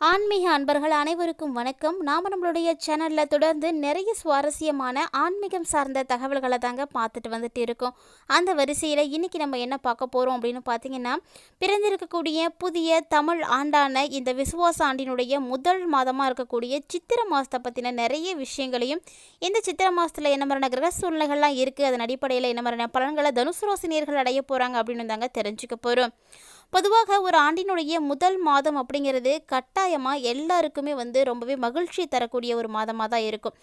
ஆன்மீக அன்பர்கள் அனைவருக்கும் வணக்கம். நாம் நம்மளுடைய சேனலில் தொடர்ந்து நிறைய சுவாரஸ்யமான ஆன்மீகம் சார்ந்த தகவல்களை தாங்க பார்த்துட்டு வந்துட்டு இருக்கோம். அந்த வரிசையில் இன்றைக்கி நம்ம என்ன பார்க்க போகிறோம் அப்படின்னு பார்த்தீங்கன்னா பிறந்திருக்கக்கூடிய புதிய தமிழ் ஆண்டான இந்த விசுவாச ஆண்டினுடைய முதல் மாதமாக இருக்கக்கூடிய சித்திரை மாதத்தை பற்றின நிறைய விஷயங்களையும் இந்த சித்திரை மாதத்தில் என்ன மாதிரியான கிரக சூழ்நிலைகள்லாம் இருக்குது அதன் அடிப்படையில் என்ன மாதிரியான பலன்களை தனுசு ரோசினியர்கள் அடைய போகிறாங்க அப்படின்னு தாங்க தெரிஞ்சுக்க போகிறோம் பொதுவாக ஒரு ஆண்டினுடைய முதல் மாதம் அப்படிங்கிறது கட்டாயமாக எல்லாருக்குமே வந்து ரொம்பவே மகிழ்ச்சி தரக்கூடிய ஒரு மாதமாக தான் இருக்கும்.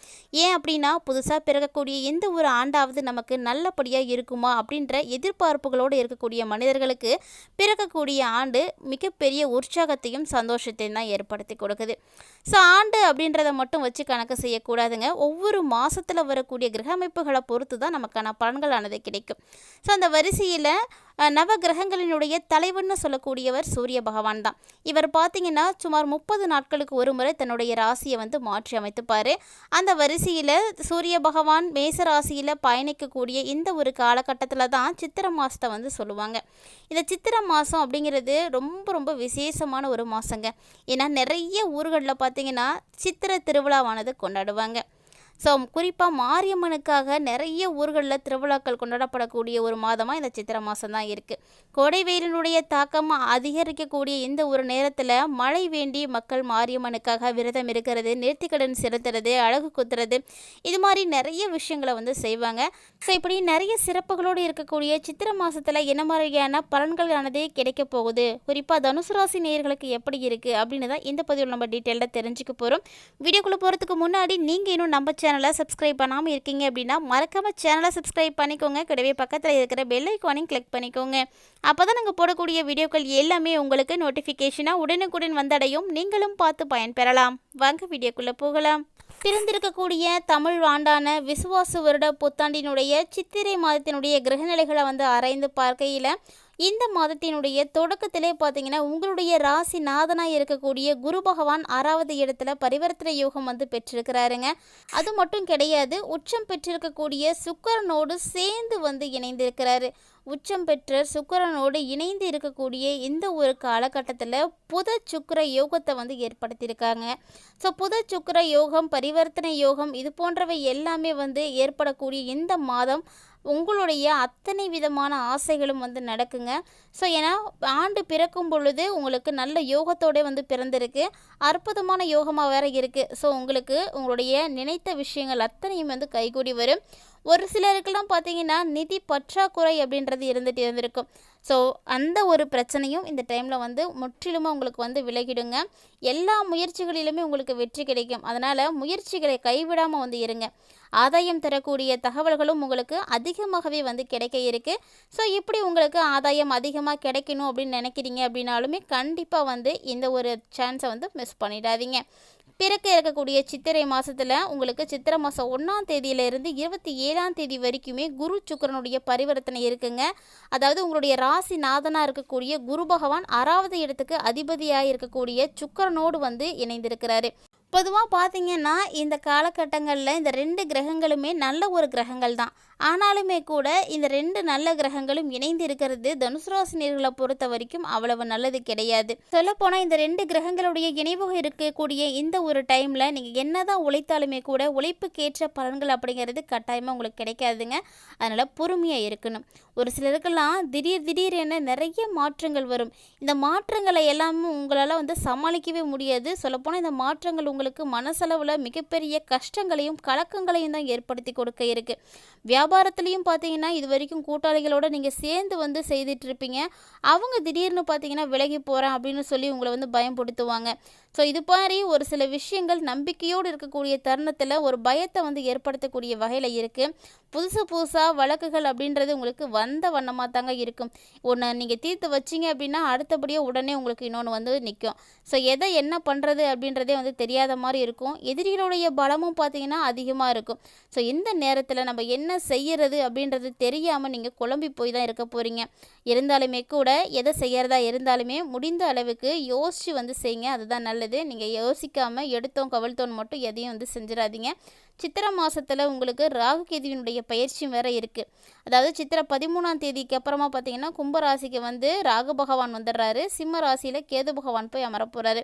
ஏன் அப்படின்னா புதுசாக பிறக்கக்கூடிய எந்த ஒரு ஆண்டாவது நமக்கு நல்லபடியாக இருக்குமா அப்படின்ற எதிர்பார்ப்புகளோடு இருக்கக்கூடிய மனிதர்களுக்கு பிறக்கக்கூடிய ஆண்டு மிகப்பெரிய உற்சாகத்தையும் சந்தோஷத்தையும் தான் ஏற்படுத்தி கொடுக்குது. ஸோ ஆண்டு அப்படின்றத மட்டும் வச்சு கணக்கு செய்யக்கூடாதுங்க. ஒவ்வொரு மாதத்தில் வரக்கூடிய கிரக அமைப்புகளை பொறுத்து தான் நமக்கான பலன்களானது கிடைக்கும். ஸோ அந்த வரிசையில் நவ கிரகங்களினுடைய சொல்லக்கூடியவர் சூரிய பகவான் தான். இவர் பார்த்தீங்கன்னா சுமார் முப்பது நாட்களுக்கு ஒரு முறை தன்னுடைய ராசியை வந்து மாற்றி அமைத்துப்பார். அந்த வரிசையில் சூரிய பகவான் மேச ராசியில் பயணிக்கக்கூடிய இந்த ஒரு காலகட்டத்தில் தான் சித்திரை மாதத்தை வந்து சொல்லுவாங்க. இந்த சித்திரை மாதம் அப்படிங்கிறது ரொம்ப ரொம்ப விசேஷமான ஒரு மாதங்க ஏன்னா நிறைய ஊர்களில் பார்த்தீங்கன்னா சித்திரை திருவிழாவானது கொண்டாடுவாங்க. ஸோ குறிப்பாக மாரியம்மனுக்காக நிறைய ஊர்களில் திருவிழாக்கள் கொண்டாடப்படக்கூடிய ஒரு மாதமாக இந்த சித்திரை மாதம் தான் இருக்குது கோடை வெயிலினுடைய தாக்கம் அதிகரிக்கக்கூடிய இந்த ஒரு நேரத்தில் மழை வேண்டி மக்கள் மாரியம்மனுக்காக விரதம் இருக்கிறது நேர்த்திக்கடன் செலுத்துறது அழகு குத்துறது இது மாதிரி நிறைய விஷயங்களை வந்து செய்வாங்க. ஸோ இப்படி நிறைய சிறப்புகளோடு இருக்கக்கூடிய சித்திரை மாதத்தில் என்ன மாதிரியான பலன்களானது கிடைக்க போகுது? குறிப்பாக தனுசு ராசி நேயர்களுக்கு எப்படி இருக்குது அப்படின்னு தான் இந்த பதிவில் நம்ம டீட்டெயிலாக தெரிஞ்சுக்க போகிறோம் வீடியோக்குள்ளே போகிறதுக்கு முன்னாடி நீங்கள் இன்னும் நம்ம சேனலை சப்ஸ்கிரைப் பண்ணாமல் இருக்கீங்க அப்படின்னா மறக்காமல் சேனலை சப்ஸ்கிரைப் பண்ணிக்கோங்க. கூடவே பக்கத்தில் இருக்கிற பெல் ஐக்கானையும் கிளிக் பண்ணிக்கோங்க. அப்போ தான் நாங்கள் போடக்கூடிய வீடியோக்கள் எல்லாமே உங்களுக்கு நோட்டிஃபிகேஷனாக உடனுக்குடன் வந்தடையும். நீங்களும் பார்த்து பயன்பெறலாம். வாங்க வீடியோக்குள்ளே போகலாம். பிறந்திருக்கக்கூடிய தமிழ் ஆண்டான விசுவாசு வருட புத்தாண்டினுடைய சித்திரை மாதத்தினுடைய கிரகநிலைகளை வந்து ஆராய்ந்து பார்க்கையில் இந்த மாதத்தினுடைய தொடக்கத்திலே பார்த்தீங்கன்னா உங்களுடைய ராசி நாதனாக இருக்கக்கூடிய குரு பகவான் ஆறாவது இடத்துல பரிவர்த்தனை யோகம் வந்து பெற்றிருக்கிறாருங்க. அது மட்டும் கிடையாது உச்சம் பெற்றிருக்கக்கூடிய சுக்கரனோடு சேர்ந்து வந்து இணைந்திருக்கிறாரு. உச்சம் பெற்ற சுக்கரனோடு இணைந்து இருக்கக்கூடிய இந்த ஒரு காலகட்டத்தில் புத சுக்கிர யோகத்தை வந்து ஏற்படுத்தியிருக்காங்க. ஸோ புத சுக்கிர யோகம் பரிவர்த்தனை யோகம் இது போன்றவை எல்லாமே வந்து ஏற்படக்கூடிய இந்த மாதம் உங்களுடைய அத்தனை விதமான ஆசைகளும் வந்து நடக்குங்க. ஸோ ஏன்னா ஆண்டு பிறக்கும் பொழுது உங்களுக்கு நல்ல யோகத்தோட வந்து பிறந்திருக்கு. அற்புதமான யோகமாக வேற இருக்குது ஸோ உங்களுக்கு உங்களுடைய நினைத்த விஷயங்கள் அத்தனையும் வந்து கைகூடி வரும். ஒரு சிலருக்கெல்லாம் பார்த்தீங்கன்னா நிதி பற்றாக்குறை அப்படின்றது இருந்துகிட்டு இருந்திருக்கும் ஸோ அந்த ஒரு பிரச்சனையும் இந்த டைமில் வந்து முற்றிலுமாக உங்களுக்கு வந்து விலகிடுங்க. எல்லா முயற்சிகளிலுமே உங்களுக்கு வெற்றி கிடைக்கும். அதனால் முயற்சிகளை கைவிடாமல் வந்து இருங்க. ஆதாயம் தரக்கூடிய தகவல்களும் உங்களுக்கு அதிகமாகவே வந்து கிடைக்க இருக்குது ஸோ இப்படி உங்களுக்கு ஆதாயம் அதிகமாக கிடைக்கணும் அப்படின்னு நினைக்கிறீங்க அப்படின்னாலுமே கண்டிப்பாக வந்து இந்த ஒரு சான்ஸை வந்து மிஸ் பண்ணிடாதீங்க. பிறக்க இருக்கக்கூடிய சித்திரை மாதத்தில் உங்களுக்கு சித்திரை மாதம் ஒன்றாம் தேதியிலிருந்து இருபத்தி ஏழாம் தேதி வரைக்குமே குரு சுக்கிரனுடைய பரிவர்த்தனை இருக்குங்க. அதாவது உங்களுடைய ராசி நாதனாக இருக்கக்கூடிய குரு பகவான் ஆறாவது இடத்துக்கு அதிபதியாக இருக்கக்கூடிய சுக்கரனோடு வந்து இணைந்திருக்கிறாரு. பொதுவாக பார்த்தீங்கன்னா இந்த காலகட்டங்களில் இந்த ரெண்டு கிரகங்களுமே நல்ல ஒரு கிரகங்கள் தான் ஆனாலுமே கூட இந்த ரெண்டு நல்ல கிரகங்களும் இணைந்து இருக்கிறது தனுசு ராசினியர்களை பொறுத்த வரைக்கும் அவ்வளவு நல்லது கிடையாது. சொல்லப்போனால் இந்த ரெண்டு கிரகங்களுடைய இணைவாக இருக்கக்கூடிய இந்த ஒரு டைமில் நீங்கள் என்னதான் உழைத்தாலுமே கூட உழைப்புக்கேற்ற பலன்கள் அப்படிங்கிறது கட்டாயமாக உங்களுக்கு கிடைக்காதுங்க. அதனால் பொறுமையாக இருக்கணும். ஒரு சிலருக்கெல்லாம் திடீர் திடீரென நிறைய மாற்றங்கள் வரும். இந்த மாற்றங்களை எல்லாமே உங்களால் வந்து சமாளிக்கவே முடியாது. சொல்லப்போனால் இந்த மாற்றங்கள் உங்களுக்கு மனசளவில் மிகப்பெரிய கஷ்டங்களையும் கலக்கங்களையும் தான் ஏற்படுத்தி கொடுக்க இருக்குது வியாபாரத்துலேயும் பார்த்தீங்கன்னா இது வரைக்கும் கூட்டாளிகளோட நீங்கள் சேர்ந்து வந்து செய்துட்டு இருப்பீங்க. அவங்க திடீர்னு பார்த்தீங்கன்னா விலகி போகிறேன் அப்படின்னு சொல்லி உங்களை வந்து பயன்படுத்துவாங்க ஸோ இது மாதிரி ஒரு சில விஷயங்கள் நம்பிக்கையோடு இருக்கக்கூடிய தருணத்தில் ஒரு பயத்தை வந்து ஏற்படுத்தக்கூடிய வகையில் இருக்குது புதுசு புதுசாக வழக்குகள் அப்படின்றது உங்களுக்கு வந்த வண்ணமாக தாங்க இருக்கும். ஒன்று நீங்கள் தீர்த்து வச்சீங்க அப்படின்னா அடுத்தபடியாக உடனே உங்களுக்கு இன்னொன்று வந்து நிற்கும் ஸோ எதை என்ன பண்ணுறது அப்படின்றதே வந்து தெரியாத மாதிரி இருக்கும். எதிரிகளுடைய பலமும் பார்த்தீங்கன்னா அதிகமாக இருக்கும். ஸோ இந்த நேரத்தில் நம்ம என்ன செய்யறது அப்படின்றது தெரியாமல் நீங்கள் குழம்பி போய் தான் இருக்க போகிறீங்க இருந்தாலுமே கூட எதை செய்யறதா இருந்தாலுமே முடிந்த அளவுக்கு யோசித்து வந்து செய்யுங்க. அதுதான் நல்லது. நீங்கள் யோசிக்காமல் எடுத்தோம் கவிழ்த்தோன் மட்டும் எதையும் வந்து செஞ்சிடாதீங்க. சித்திரை மாதத்தில் உங்களுக்கு ராகு கேதுவினுடைய பயிற்சியும் வேற இருக்குது அதாவது சித்திரை பதிமூணாம் தேதிக்கு அப்புறமா பார்த்தீங்கன்னா கும்பராசிக்கு வந்து ராகு பகவான் வந்துடுறாரு. சிம்ம ராசியில் கேது பகவான் போய் அமரப்போகிறாரு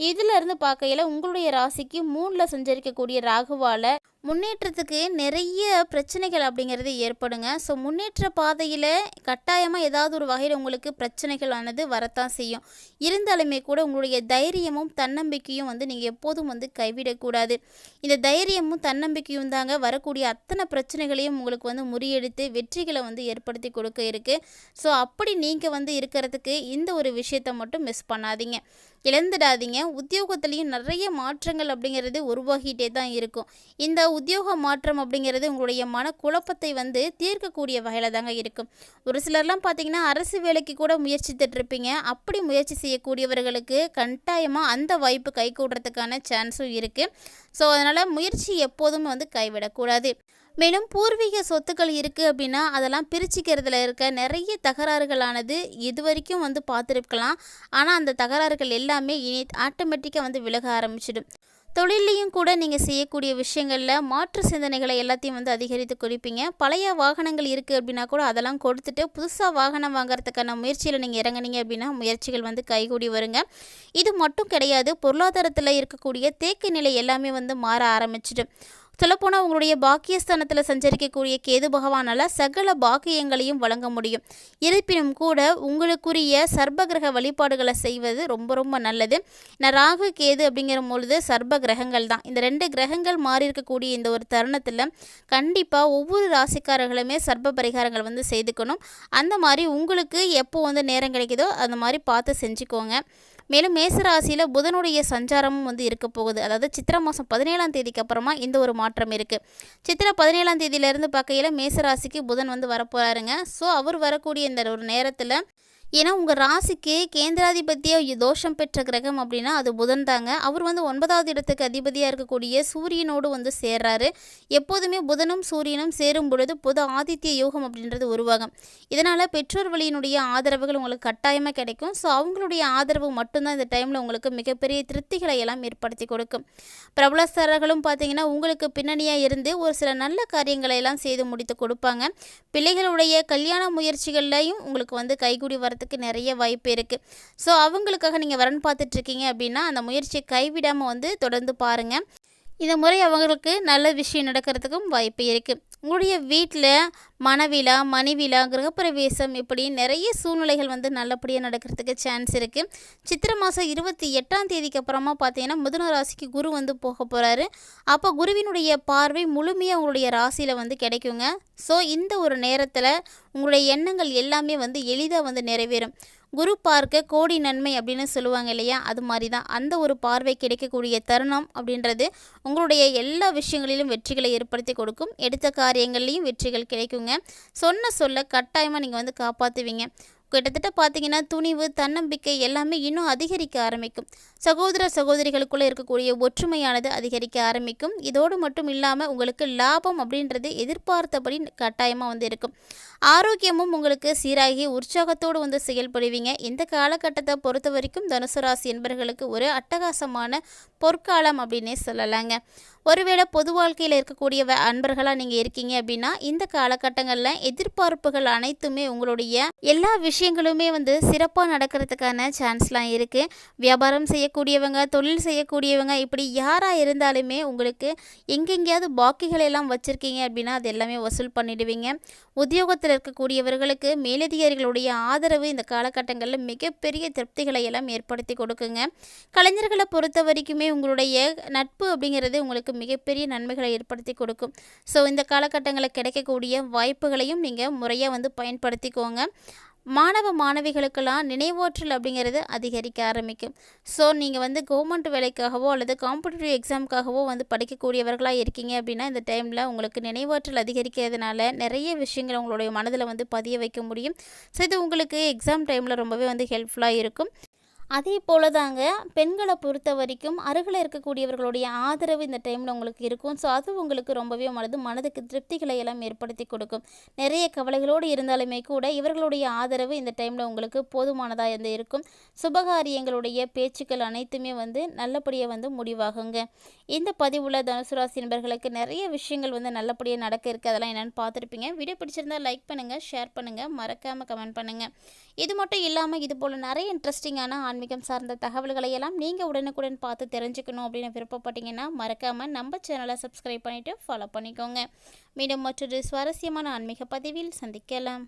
இதிலிருந்து பார்க்கையில் உங்களுடைய ராசிக்கு மூணில் சஞ்சரிக்கக்கூடிய ராகுவால் முன்னேற்றத்துக்கு நிறைய பிரச்சனைகள் அப்படிங்கிறது ஏற்படுங்க. ஸோ முன்னேற்ற பாதையில் கட்டாயமாக ஏதாவது ஒரு வகையில் உங்களுக்கு பிரச்சனைகள் ஆனது வரத்தான் செய்யும். இருந்தாலுமே கூட உங்களுடைய தைரியமும் தன்னம்பிக்கையும் வந்து நீங்கள் எப்போதும் வந்து கைவிடக்கூடாது. இந்த தைரியமும் தன்னம்பிக்கையும் தாங்க வரக்கூடிய அத்தனை பிரச்சனைகளையும் உங்களுக்கு வந்து முறியடித்து வெற்றிகளை வந்து ஏற்படுத்தி கொடுக்க இருக்குது ஸோ அப்படி நீங்கள் வந்து இருக்கிறதுக்கு இந்த ஒரு விஷயத்தை மட்டும் மிஸ் பண்ணாதீங்க. இழந்துடாதீங்க. உத்தியோகத்துலேயும் நிறைய மாற்றங்கள் அப்படிங்கிறது உருவாகிட்டே தான் இருக்கும். இந்த உத்தியோக மாற்றம் அப்படிங்கிறது உங்களுடைய மனக்குழப்பத்தை வந்து தீர்க்கக்கூடிய வகையில் தாங்க இருக்கும். ஒரு சிலர்லாம் பார்த்தீங்கன்னா அரசு வேலைக்கு கூட முயற்சித்துட்டு இருப்பீங்க. அப்படி முயற்சி செய்யக்கூடியவர்களுக்கு கட்டாயமாக அந்த வாய்ப்பு கைகூடுறதுக்கான சான்ஸும் இருக்குது ஸோ அதனால் முயற்சி எப்போதும் வந்து கைவிடக்கூடாது. மேலும் பூர்வீக சொத்துக்கள் இருக்குது அப்படின்னா அதெல்லாம் பிரிச்சுக்கிறதுல இருக்க நிறைய தகராறுகளானது இது வரைக்கும் வந்து பார்த்துருக்கலாம். ஆனால் அந்த தகராறுகள் எல்லாமே இனி ஆட்டோமேட்டிக்காக வந்து விலக ஆரம்பிச்சிடும். தொழிலையும் கூட நீங்கள் செய்யக்கூடிய விஷயங்களில் மாற்று சிந்தனைகளை எல்லாத்தையும் வந்து அதிகரித்து குறிப்பீங்க பழைய வாகனங்கள் இருக்குது அப்படின்னா கூட அதெல்லாம் கொடுத்துட்டு புதுசாக வாகனம் வாங்குறதுக்கான முயற்சியில் நீங்கள் இறங்குனீங்க அப்படின்னா முயற்சிகள் வந்து கைகூடி வருங்க. இது மட்டும் கிடையாது பொருளாதாரத்தில் இருக்கக்கூடிய தேக்க நிலை எல்லாமே வந்து மாற ஆரம்பிச்சிடும். சொல்லப்போனால் உங்களுடைய பாக்கியஸ்தானத்தில் சஞ்சரிக்கக்கூடிய கேது பகவானால் சகல பாக்கியங்களையும் வழங்க முடியும். இருப்பினும் கூட உங்களுக்குரிய சர்பகிரக வழிபாடுகளை செய்வது ரொம்ப ரொம்ப நல்லது. நான் ராகு கேது அப்படிங்கிற பொழுது சர்ப கிரகங்கள் தான். இந்த ரெண்டு கிரகங்கள் மாறி இருக்கக்கூடிய இந்த ஒரு தருணத்தில் கண்டிப்பாக ஒவ்வொரு ராசிக்காரர்களுமே சர்ப பரிகாரங்கள் வந்து செய்துக்கணும். அந்த மாதிரி உங்களுக்கு எப்போ வந்து நேரம் கிடைக்குதோ அந்த மாதிரி பார்த்து செஞ்சுக்கோங்க. மேலும் மேசராசியில் புதனுடைய சஞ்சாரமும் வந்து இருக்க போகுது. அதாவது சித்திரை மாதம் பதினேழாம் தேதிக்கு அப்புறமா இந்த ஒரு மாற்றம் இருக்குது சித்திரை பதினேழாம் தேதியிலேருந்து பார்க்கையில் மேசராசிக்கு புதன் வந்து வரப்போகிறாருங்க ஸோ அவர் வரக்கூடிய இந்த ஒரு நேரத்தில் ஏன்னா உங்கள் ராசிக்கு கேந்திராதிபத்திய தோஷம் பெற்ற கிரகம் அப்படின்னா அது புதன் தாங்க. அவர் வந்து ஒன்பதாவது இடத்துக்கு அதிபதியாக இருக்கக்கூடிய சூரியனோடு வந்து சேர்றாரு. எப்போதுமே புதனும் சூரியனும் சேரும் பொழுது புத ஆதித்ய யோகம் அப்படின்றது உருவாகும். இதனால் பெற்றோர் வழியினுடைய ஆதரவுகள் உங்களுக்கு கட்டாயமாக கிடைக்கும். ஸோ அவங்களுடைய ஆதரவு மட்டும்தான் இந்த டைமில் உங்களுக்கு மிகப்பெரிய திருப்திகளை எல்லாம் ஏற்படுத்தி கொடுக்கும். பிரபலஸ்தரர்களும் பார்த்தீங்கன்னா உங்களுக்கு பின்னணியாக இருந்து ஒரு சில நல்ல காரியங்களை எல்லாம் செய்து முடித்து கொடுப்பாங்க. பிள்ளைகளுடைய கல்யாண முயற்சிகள்லையும் உங்களுக்கு வந்து கைகூடி வரத்துக்கு நிறைய வாய்ப்பு இருக்குது ஸோ அவங்களுக்காக நீங்கள் வரன் பார்த்துட்ருக்கீங்க அப்படின்னா அந்த முயற்சியை கைவிடாமல் வந்து தொடர்ந்து பாருங்கள் இந்த முறை அவங்களுக்கு நல்ல விஷயம் நடக்கிறதுக்கும் வாய்ப்பு இருக்குது உங்களுடைய வீட்டில் மனவிழா மணிவிழா கிரகப்பிரவேசம் இப்படி நிறைய சூழ்நிலைகள் வந்து நல்லபடியாக நடக்கிறதுக்கு சான்ஸ் இருக்குது சித்திரை மாதம் இருபத்தி எட்டாம் தேதிக்கு அப்புறமா பார்த்தீங்கன்னா மிதுன ராசிக்கு குரு வந்து போக போகிறாரு அப்போ குருவினுடைய பார்வை முழுமையாக உங்களுடைய ராசியில் வந்து கிடைக்குங்க. ஸோ இந்த ஒரு நேரத்தில் உங்களுடைய எண்ணங்கள் எல்லாமே வந்து எளிதாக வந்து நிறைவேறும். குரு பார்க்க கோடி நன்மை அப்படின்னு சொல்லுவாங்க இல்லையா? அது மாதிரி தான் அந்த ஒரு பார்வை கிடைக்கக்கூடிய தருணம் அப்படின்றது உங்களுடைய எல்லா விஷயங்களிலும் வெற்றிகளை ஏற்படுத்தி கொடுக்கும். எடுத்த காரியங்கள்லேயும் வெற்றிகள் கிடைக்குங்க. சொன்ன சொல்ல கட்டாயமாக நீங்கள் வந்து காப்பாற்றுவீங்க கிட்டத்தட்ட பார்த்தீங்கன்னா துணிவு தன்னம்பிக்கை எல்லாமே இன்னும் அதிகரிக்க ஆரம்பிக்கும். சகோதர சகோதரிகளுக்குள்ளே இருக்கக்கூடிய ஒற்றுமையானது அதிகரிக்க ஆரம்பிக்கும். இதோடு மட்டும் இல்லாமல் உங்களுக்கு லாபம் அப்படின்றது எதிர்பார்த்தபடி கட்டாயமாக வந்து இருக்கும். ஆரோக்கியமும் உங்களுக்கு சீராகி உற்சாகத்தோடு வந்து செயல்படுவீங்க. இந்த காலகட்டத்தை பொறுத்த வரைக்கும் தனுசு ராசி என்பர்களுக்கு ஒரு அட்டகாசமான பொற்காலம் அப்படின்னே சொல்லலாங்க. ஒருவேளை பொது வாழ்க்கையில் இருக்கக்கூடிய வ- நீங்கள் இருக்கீங்க அப்படின்னா இந்த காலகட்டங்களில் எதிர்பார்ப்புகள் அனைத்துமே உங்களுடைய எல்லா விஷயங்களுமே வந்து சிறப்பாக நடக்கிறதுக்கான சான்ஸ்லாம் இருக்குது வியாபாரம் செய்யக்கூடியவங்க தொழில் செய்யக்கூடியவங்க இப்படி யாராக இருந்தாலுமே உங்களுக்கு எங்கெங்கேயாவது பாக்கிகள் எல்லாம் வச்சுருக்கீங்க அப்படின்னா அது எல்லாமே வசூல் பண்ணிடுவீங்க. உத்தியோகத்தில் இருக்கக்கூடியவர்களுக்கு மேலதிகாரிகளுடைய ஆதரவு இந்த காலகட்டங்களில் மிகப்பெரிய திருப்திகளை எல்லாம் ஏற்படுத்தி கொடுக்குங்க. கலைஞர்களை பொறுத்த வரைக்குமே உங்களுடைய நட்பு அப்படிங்கிறது உங்களுக்கு மிகப்பெரிய நன்மைகளை ஏற்படுத்தி கொடுக்கும். ஸோ இந்த காலகட்டங்களில் கிடைக்கக்கூடிய வாய்ப்புகளையும் நீங்கள் முறையாக வந்து பயன்படுத்திக்கோங்க. மாணவ மாணவிகளுக்கெல்லாம் நினைவாற்றல் அப்படிங்கிறது அதிகரிக்க ஆரம்பிக்கும். ஸோ நீங்கள் வந்து கவர்மெண்ட் வேலைக்காகவோ அல்லது காம்படிட்டிவ் எக்ஸாமுக்காகவோ வந்து படிக்கக்கூடியவர்களாக இருக்கீங்க அப்படின்னா இந்த டைமில் உங்களுக்கு நினைவாற்றல் அதிகரிக்கிறதுனால நிறைய விஷயங்கள் உங்களுடைய மனதில் வந்து பதிய வைக்க முடியும். ஸோ இது உங்களுக்கு எக்ஸாம் டைமில் ரொம்பவே வந்து ஹெல்ப்ஃபுல்லாக இருக்கும். அதே போல தாங்க பெண்களை பொறுத்த வரைக்கும் அருகில் இருக்கக்கூடியவர்களுடைய ஆதரவு இந்த டைமில் உங்களுக்கு இருக்கும். ஸோ அது உங்களுக்கு ரொம்பவே மனது மனதுக்கு திருப்திகளை எல்லாம் ஏற்படுத்தி கொடுக்கும். நிறைய கவலைகளோடு இருந்தாலுமே கூட இவர்களுடைய ஆதரவு இந்த டைமில் உங்களுக்கு போதுமானதாக இருந்து இருக்கும். சுபகாரியங்களுடைய பேச்சுக்கள் அனைத்துமே வந்து நல்லபடியாக வந்து முடிவாகுங்க. இந்த பதிவுள்ள தனுசு ராசி நண்பர்களுக்கு நிறைய விஷயங்கள் வந்து நல்லபடியாக நடக்க இருக்குது அதெல்லாம் என்னென்னு பார்த்துருப்பீங்க. வீடியோ பிடிச்சிருந்தால் லைக் பண்ணுங்கள் ஷேர் பண்ணுங்கள் மறக்காமல் கமெண்ட் பண்ணுங்கள் இது மட்டும் இல்லாமல் இது போல் நிறைய இன்ட்ரெஸ்டிங்கான ஆன்மீகம் சார்ந்த தகவல்களை எல்லாம் நீங்கள் உடனுக்குடன் பார்த்து தெரிஞ்சுக்கணும் அப்படின்னு விருப்பப்பட்டீங்கன்னா மறக்காமல் நம்ம சேனலை சப்ஸ்கிரைப் பண்ணிவிட்டு ஃபாலோ பண்ணிக்கோங்க. மீண்டும் மற்றொரு சுவாரஸ்யமான ஆன்மீக பதிவில் சந்திக்கலாம்.